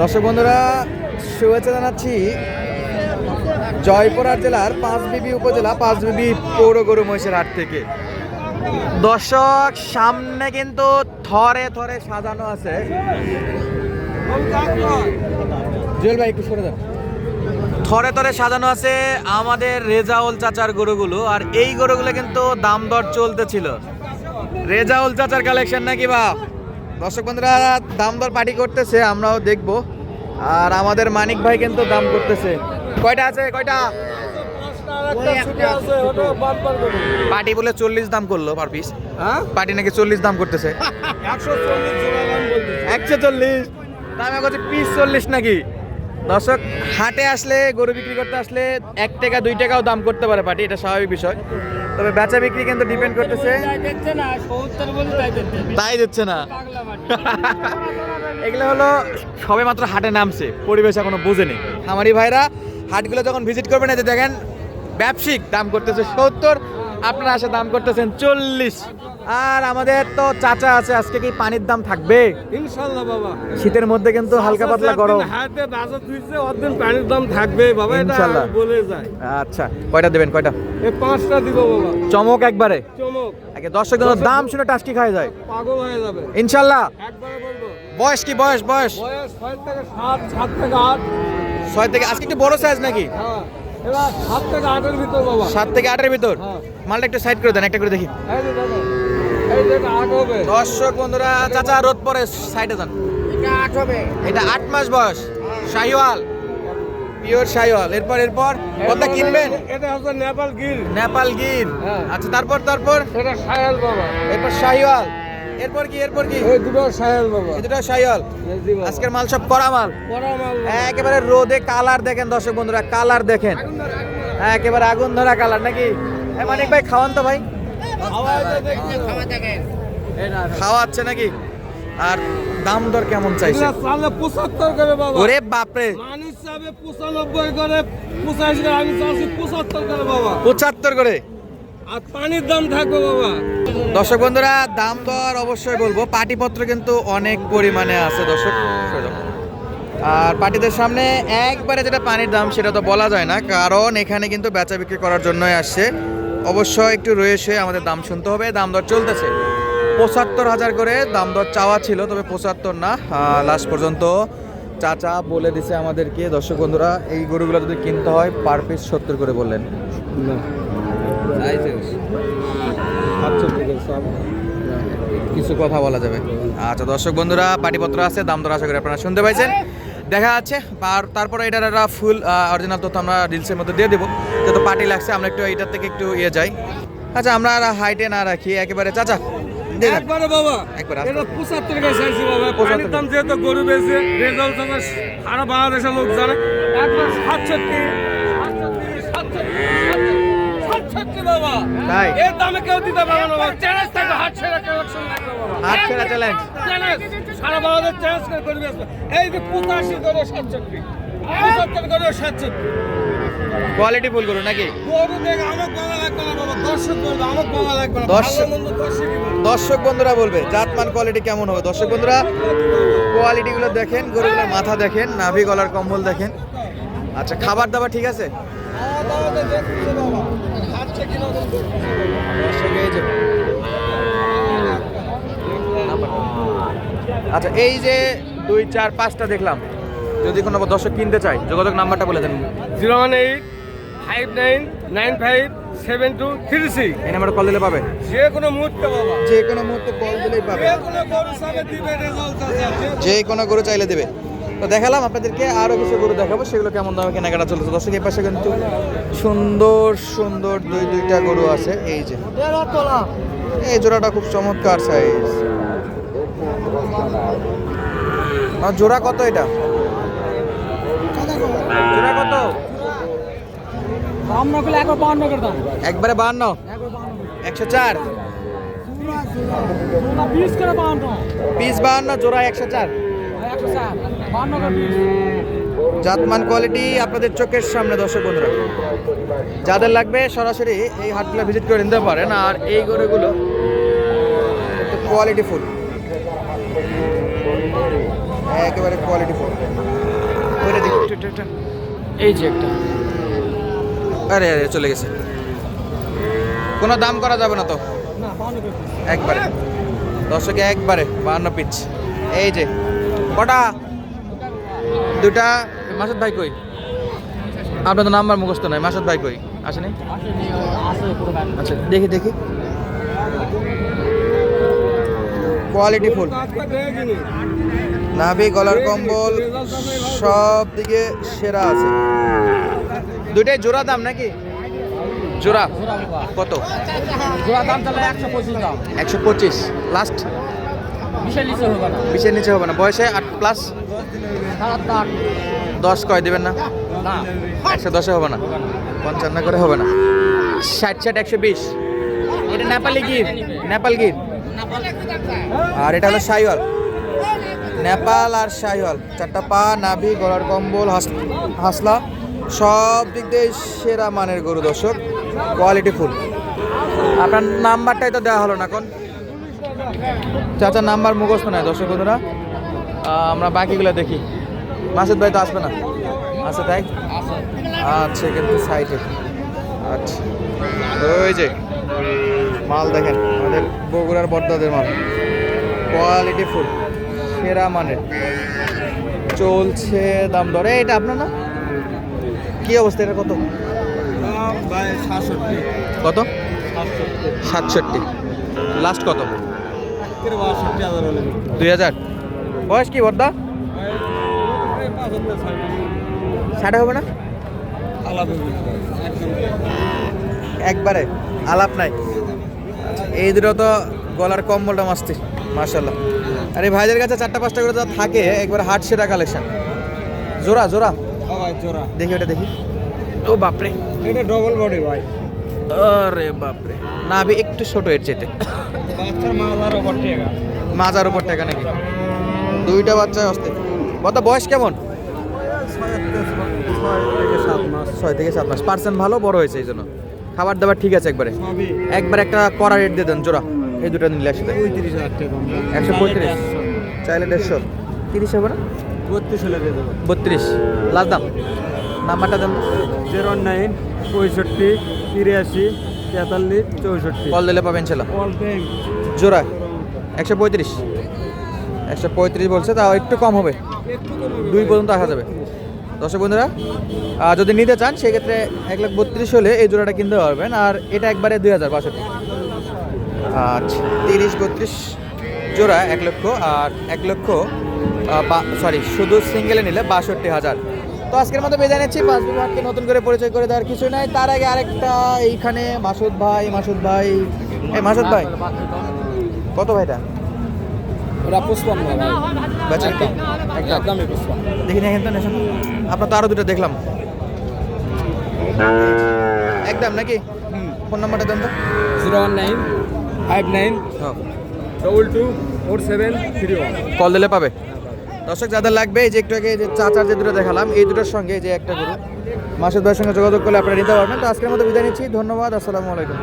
দর্শক বন্ধুরা, শুভেচ্ছা জানাচ্ছি জয়পুরহাট জেলার পাঁচবিবি উপজেলা, পাঁচবিবি পৌর গরু মহিষের হাট থেকে। দর্শক, সামনে কিন্তু থরে থরে সাজানো আছে। জুয়েল ভাই, একটু সরে যান। থরে থরে সাজানো আছে আমাদের রেজাউল চাচার গরুগুলো, আর এই গরুগুলো কিন্তু দাম দর চলতেছিল। রেজাউল চাচার কালেকশন নাকি বা দর্শক বন্ধুরা দাম দর পার্টি করতেছে আমরাও দেখব। আর আমাদের মানিক ভাই কিন্তু দাম করতেছে। কয়টা আছে? কয়টা? পার্টি বলে চল্লিশ দাম করল পার পিস হ্যাঁ? পার্টি নাকি চল্লিশ দাম করতেছে? একশো চল্লিশ একশো চল্লিশ? দাম করছে পিস চল্লিশ নাকি? দর্শক, হাটে আসলে, গরু বিক্রি করতে আসলে এক টাকা, দুই টাকাও দাম করতে পারে পার্টি, এটা স্বাভাবিক বিষয়। তবে বেচা বিক্রি কিন্তু ডিপেন্ড করতেছে। তাই দিচ্ছে না। এগুলো হলো সবে মাত্র হাটে নামছে, পরিবেশ এখনও বোঝেনি। আমারই ভাইরা, হাটগুলো যখন ভিজিট করবেন যে দেখেন, ব্যবসায়িক দাম করতেছে সত্তর আপনারা আসে দাম করতেছেন চল্লিশ। আর আমাদের তো চাচা আছে আজকে কি পানির দাম থাকবে? ইনশাল্লাহ বাবা। শীতের মধ্যে কিন্তু হালকা পাতলা গরম। হাতে বাজার দিচ্ছে অর্ধেক পানির দাম থাকবে বাবা এটা বলে যায় আচ্ছা কয়টা দেবেন কয়টা? এই পাঁচটা দিব বাবা। চমক একবারে। চমক। আগে দর্শক জনের দাম শুনে টাস্কি খায় যায়? পাগল হয়ে যাবে। ইনশাল্লাহ। একবারে বলব। বয়স কি বয়স বয়স? বয়স ছয় থেকে সাত সাত থেকে আট। ছয় থেকে আজকে একটু বড় সাইজ নাকি? হ্যাঁ এবার সাত থেকে আটের ভিতর বাবা। সাত থেকে আটের ভিতর? হ্যাঁ। মালটা একটু সাইড করে দেন একটা করে দেখি। দর্শক বন্ধুরা চাচা রোদ পরে সাইডে যান। এটা আট মাস বয়স। শাহিওয়াল পিওর শাহিওয়াল। এরপর এরপর কথা কিনবেন? এটা হচ্ছে নেপাল গির। নেপাল গির। হ্যাঁ। আচ্ছা তারপর তারপর? এটা সায়াল বাবা। এরপর শাহিওয়াল। এরপর কি এরপর কি? এই দুটো সায়াল বাবা। এই দুটো শাহিওয়াল। আজকের মাল সব করা মাল। কড়া মাল একেবারে রোদে কালার দেখেন দর্শক বন্ধুরা কালার দেখেন। একেবারে আগুন ধরা কালার নাকি? মানিক ভাই খাওয়ান তো ভাই। খাওয়াচ্ছে নাকি? আর দাম দর কেমন চাইছে? করে বাবা। ওরে বাপরে। মানুষ চাবে পঁচানব্বই করে আমি বাবা। পঁচাত্তর করে? আর পানির দাম থাকবে বাবা। দর্শক বন্ধুরা দাম দর অবশ্যই বলব। পাটিপত্র কিন্তু অনেক পরিমাণে আছে দর্শক। আর পার্টিদের সামনে একবারে যেটা পানির দাম সেটা তো বলা যায় না কারণ এখানে কিন্তু বেচা বিক্রি করার জন্যই আসছে। অবশ্যই একটু রয়েছে আমাদের দাম শুনতে হবে। দাম দর চলতেছে। পঁচাত্তর হাজার করে দাম দর চাওয়া ছিল তবে পঁচাত্তর না। লাস্ট পর্যন্ত চাচা বলে দিছে আমাদেরকে দর্শক বন্ধুরা এই গরুগুলো যদি কিনতে হয় পার পিস সত্তর করে বললেন। কিছু কথা বলা যাবে আচ্ছা দর্শক বন্ধুরা পাটিপত্র আছে দাম দর আশা করি আপনারা শুনতে পাইছেন। দেখা যাচ্ছে আর তারপরে এটার একটা ফুল অরিজিনাল তথ্য আমরা রিলসের মধ্যে দিয়ে দেবো। যেহেতু পার্টি লাগছে আমরা একটু এটার থেকে একটু ইয়ে যাই। আচ্ছা আমরা আর হাইটে না রাখি একেবারে চাচা একবারে বাবা একবার এটা পঁচাত্তর করে চাইছি বাবা 75 পানির দাম যেহেতু গরু বেশি রেজাল্ট হবে সারা বাংলাদেশের লোক জানে। একবার সাতষট্টি, সাতষট্টি, সাতষট্টি বাবা। তাই? এর দামে কেউ দিতে পারবে না বাবা। চ্যালেঞ্জ থাকবে হাট ছেড়ে কালেকশন লাগবে বাবা। হাত ছেড়া চ্যালেঞ্জ চ্যালেঞ্জ সারা বাংলাদেশ চ্যালেঞ্জ করে করবে এই যে করে করে কোয়ালিটি ফুল করুন নাকি? গরু দেখে আমার বলা লাগবে না বাবা। দর্শক বলবে আমার বলা লাগবে না। দর্শক- ভালো দর্শকই বলবে। দর্শক বন্ধুরা বলবে জাতমান কোয়ালিটি কেমন হবে? দর্শক বন্ধুরা কোয়ালিটিগুলো দেখেন গরুগুলোর মাথা দেখেন নাভি গলার কম্বল দেখেন। আচ্ছা খাবার দাবার ঠিক আছে? আচ্ছা এই যে দুই চার পাঁচটা দেখলাম। যদি কোনো দর্শক কিনতে চাই যোগাযোগ নাম্বারটা বলে দেন। Zero one eight five nine nine five seven two three six. এই নাম্বারে কল দিলে পাবে। যে কোনো মুহূর্তে বাবা যে কোনো মুহূর্তে কল দিলেই পাবে। যে কোনো গরু সাথে দিবে যে কোনো গরু চাইলে দেবে। তো দেখালাম আপনাদেরকে আরও কিছু গরু দেখাবো সেগুলো কেমন দামে কেনাকাটা চলছে দর্শক এই পাশে কিন্তু সুন্দর সুন্দর দুই দুইটা গরু আছে। এই যে এই জোড়াটা খুব চমৎকার সাইজ জোড়া কত এটা? জোড়া কত? একবারে বাহান্ন? একশো চার? পিস বাহান্ন জোড়া একশো চার? একশো চার। জাতমান কোয়ালিটি আপনাদের চোখের সামনে দর্শক বন্ধুরা। যাদের লাগবে সরাসরি এই হাটগুলো ভিজিট করে নিতে পারেন আর এই গরুগুলো কোয়ালিটি ফুল। একেবারে কোয়ালিটি ফুল। এই যে একটা। আরে আরে চলে গেছে। কোনো দাম করা যাবে না তো? একবারে। দর্শকে একবারে বাহান্ন পিচ। এই যে কটা? দুটা মাসুদ ভাই কই? আপনার তো নাম্বার মুখস্থ নয় মাসুদ ভাই কই? আসেনি? আচ্ছা দেখি দেখি। কোয়ালিটি ফুল নাভি গলার কম্বল সব দিকে সেরা আছে। দুইটাই জোড়া দাম নাকি? জোড়া। কত? জোড়া দাম তাহলে একশো পঁচিশ দাম একশো পঁচিশ। লাস্ট বিশের নিচে হবে না। বয়সে আট প্লাস দশ কয় দেবেন না? না। একশো দশে হবে না। পঞ্চান্ন করে হবে না। ষাট ষাট একশো বিশ। এটা নেপালি গির। নেপাল গির। আর এটা হলো সাইওয়াল। নেপাল আর শাইওয়াল চারটা পা নাভি গলার কম্বল হাস- হাসলা। সব দিক দিয়ে সেরা মানের গরু দর্শক। Quality full. আপনার নাম্বারটাই তো দেওয়া হলো না কোন চাচার নাম্বার মুখস্থ নয় দর্শক বন্ধুরা। আমরা বাকিগুলো দেখি। মাসুদ ভাই তো আসবে না? আচ্ছা তাই? আচ্ছা কিন্তু সাইডে আচ্ছা। ওই যে মাল দেখেন আমাদের বগুড়ার বর্দাদের মাল। কোয়ালিটি ফুড সেরা মানের। চলছে দাম দরে। এটা আপনার না? কি অবস্থা এটা কত? সাতষট্টি। কত? সাতষট্টি। লাস্ট কত? দুই হাজার। বয়স কি বর্দা? ষাটে হবে না? একবারে আলাপ নাই। এই দুটো তো গলার কম্বলটা মাস্তি মার্শাল্লাহ আর এই ভাইদের কাছে চারটা পাঁচটা করে যা থাকে একবার হাট সেরা কালেকশন জোড়া জোড়া। জোড়া। দেখি ওটা দেখি। ও বাপরে। এটা ডবল বডি ভাই। আরে বাপরে। না আমি একটু ছোট এর চেতে মাজার উপর টাকা। নাকি? দুইটা বাচ্চা আসতে বড় বয়স কেমন? সাত মাস ছয় থেকে সাত মাস। পার্সেন্ট ভালো বড় হয়েছে এই জন্য। খাবার দাবার ঠিক আছে একবারে? একবার একটা কড়া রেট দিয়ে দেন জোড়া। এই দুটো নিলে একসাথে। একশো পঁয়ত্রিশ। চাইলে দেড়শো। তিরিশ হবে না? বত্রিশ হলে দিয়ে দেবো। বত্রিশ। লাস্ট দাম? নাম্বারটা দেন। জিরো নাইন পঁয়ষট্টি তিরাশি তেতাল্লিশ চৌষট্টি। কল দিলে পাবেন ছেলে জোড়া একশো পঁয়ত্রিশ। একশো পঁয়ত্রিশ বলছে তাও একটু কম হবে। দুই পর্যন্ত আসা যাবে। দর্শক বন্ধুরা যদি নিতে চান সেক্ষেত্রে এক লাখ বত্রিশ হলে এই জোড়াটা কিনতে পারবেন। আর এটা একবারে দুই হাজার বাষট্টি। আচ্ছা তিরিশ বত্রিশ জোড়া এক লক্ষ আর এক লক্ষ সরি শুধু সিঙ্গেলে নিলে বাষট্টি হাজার। তো আজকের মতো বেজে নিচ্ছি। পাঁচ বিভাগকে নতুন করে পরিচয় করে দেওয়ার কিছু নাই। তার আগে আরেকটা এইখানে মাসুদ ভাই মাসুদ ভাই। এই মাসুদ ভাই। কত ভাইটা? ওটা পুষ্পান তো। একদমই পুষ্পান। দেখি না এখানটা নেশন আপনার তো আরও দুটো দেখলাম। একদম নাকি? ফোন নাম্বারটা দেন তো। Zero one nine five nine হ্যাঁ। Double two four seven three one. Call দিলে পাবে। দর্শক, যাদের লাগবে, এই যে একটু আগে যে চাচার যে দুটো দেখালাম, এই দুটোর সঙ্গে যে একটা গরু। মাসুদ ভাইয়ের সঙ্গে যোগাযোগ করলে আপনারা নিতে পারবেন। তো আজকের মতো বিদায় নিচ্ছি। ধন্যবাদ। আসসালামু আলাইকুম।